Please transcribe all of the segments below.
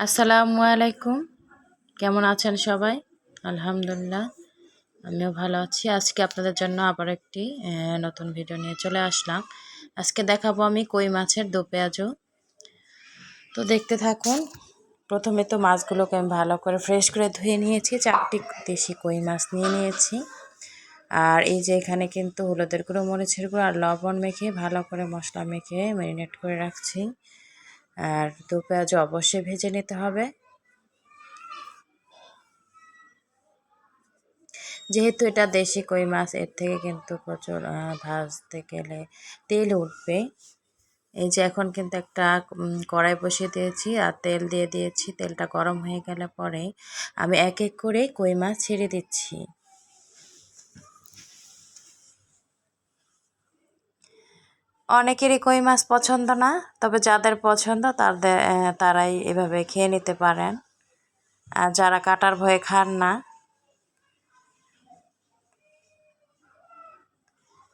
আসসালামু আলাইকুম। কেমন আছেন সবাই? আলহামদুলিল্লাহ, আমিও ভালো আছি। আজকে আপনাদের জন্য আবার একটি নতুন ভিডিও নিয়ে চলে আসলাম। আজকে দেখাবো আমি কই মাছের দো পেঁয়াজও। তো দেখতে থাকুন, প্রথমে তো মাছগুলোকে আমি ভালো করে ফ্রেশ করে ধুয়ে নিয়েছি। চারটি দেশি কই মাছ নিয়ে নিয়েছি। আর এই যে এখানে কিন্তু হলুদের গুঁড়ো, মরিচের গুঁড়ো আর লবণ মেখে ভালো করে মশলা মেখে ম্যারিনেট করে রাখছি। আর দু পেঁয়াজ অবশ্যই ভেজে নিতে হবে। যেহেতু এটা দেশি কই মাছ, এর থেকে কিন্তু প্রচুর ভাজতে গেলে তেল উঠবে। এই যে এখন কিন্তু একটা কড়াই বসিয়ে দিয়েছি আর তেল দিয়ে দিয়েছি। তেলটা গরম হয়ে গেলে পরে আমি এক এক করে কই মাছ ছেড়ে দিচ্ছি। অনেকেরই কই মাছ পছন্দ না, তবে যাদের পছন্দ তাদের তারাই এভাবে খেয়ে নিতে পারেন। আর যারা কাটার ভয়ে খান না।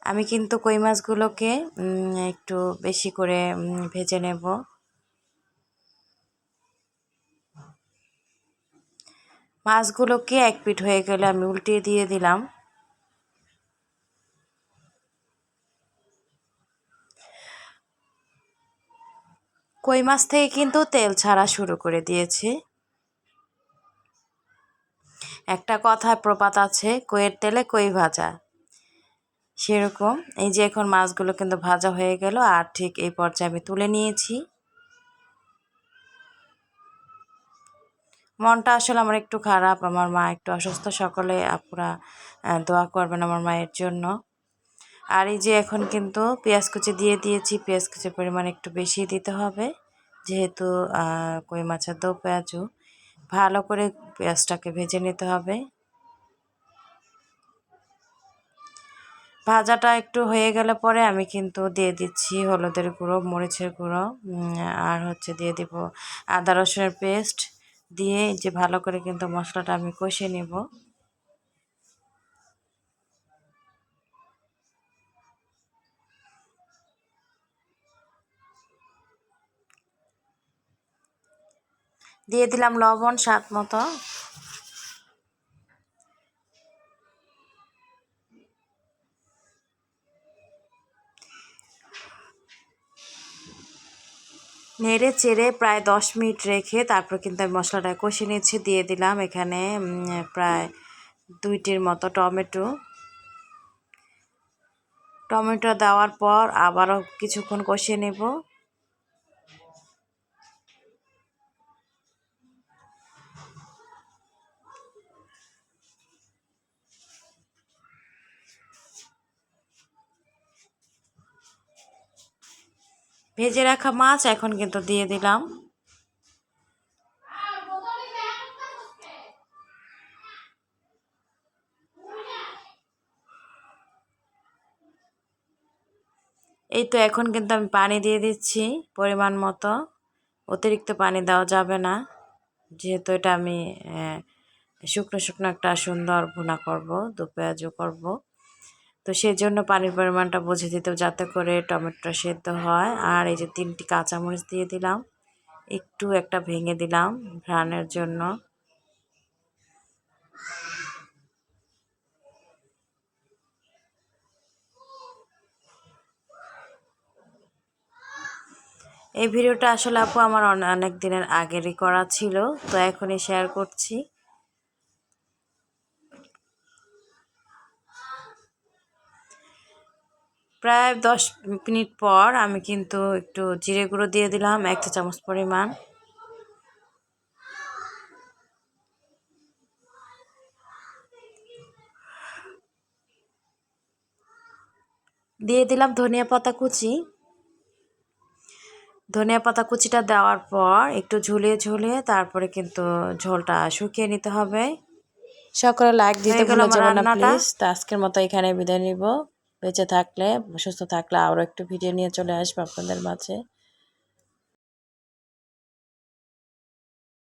আমি কিন্তু কই মাছগুলোকে একটু বেশি করে ভেজে নেব। মাছগুলোকে এক পিঠ হয়ে গেলে আমি উল্টিয়ে দিয়ে দিলাম। কই মাছ থেকে কিন্তু তেল ছাড়া শুরু করে দিয়েছে। একটা কথায় প্রপাত আছে, কইয়ের তেলে কই ভাজা? সেরকম। এই যে এখন মাছগুলো কিন্তু ভাজা হয়ে গেল, আর ঠিক এই পর্যায়ে আমি তুলে নিয়েছি। মনটা আসলে আমার একটু খারাপ, আমার মা একটু অসুস্থ, সকলে আপুরা দোয়া করবেন আমার মায়ের জন্য। আর এই যে এখন কিন্তু পেঁয়াজ কুচি দিয়ে দিয়েছি, পেঁয়াজ কুচির পরিমাণ একটু বেশি দিতে হবে। যেহেতু কই মাছের দো পেঁয়াজও ভালো করে পেঁয়াজটাকে ভেজে নিতে হবে। ভাজাটা একটু হয়ে গেলে পরে আমি কিন্তু দিয়ে দিচ্ছি হলুদের গুঁড়ো, মরিচের গুঁড়ো আর হচ্ছে দিয়ে দিব আদা রসুনের পেস্ট। দিয়ে যে ভালো করে কিন্তু মশলাটা আমি কষে নেব। দিয়ে দিলাম লবণ স্বাদ মতো। নেড়ে চেড়ে প্রায় দশ মিনিট রেখে তারপর কিন্তু আমি মশলাটা কষে নিয়েছি দিয়ে দিলাম এখানে প্রায় দুইটির মতো টমেটো। টমেটো দেওয়ার পর আবারও কিছুক্ষণ কষিয়ে নেব। ভেজে রাখা মাছ এখন কিন্তু দিয়ে দিলাম। এই তো এখন কিন্তু আমি পানি দিয়ে দিচ্ছি পরিমাণ মতো। অতিরিক্ত পানি দেওয়া যাবে না। যেহেতু এটা আমি শুকনো শুকনো একটা সুন্দর ভুনা করব, দু পেঁয়াজও করব। তো সেই জন্য পানির পরিমাণটা বুঝে দিতে যাতে করে টমেটোটা সেদ্ধ হয়। আর এই যে তিনটি কাঁচামরিচ দিয়ে দিলাম, একটু একটা ভেঙে দিলাম ঘ্রাণের জন্য। এই ভিডিওটা আসলে আপু আমার অনেক দিনের আগেরই করা ছিল, তো এখনই শেয়ার করছি। প্রায় দশ মিনিট পর আমি কিন্তু একটু জিরে গুঁড়ো দিয়ে দিলাম এক চা চামচ পরিমাণ। দিয়ে দিলাম ধনিয়া পাতা কুচি। ধনিয়া পাতা কুচিটা দেওয়ার পর একটু ঝুলিয়ে ঝুলিয়ে তারপরে কিন্তু ঝোলটা শুকিয়ে নিতে হবে। সকলে লাইক দিতে ভুলে যাবেন না প্লিজ তো আজকের মতো এখানে বিদায় নিব। বেঁচে থাকলে সুস্থ থাকলে আরও একটু ভিডিও নিয়ে চলে আসব আপনাদের মাঝে।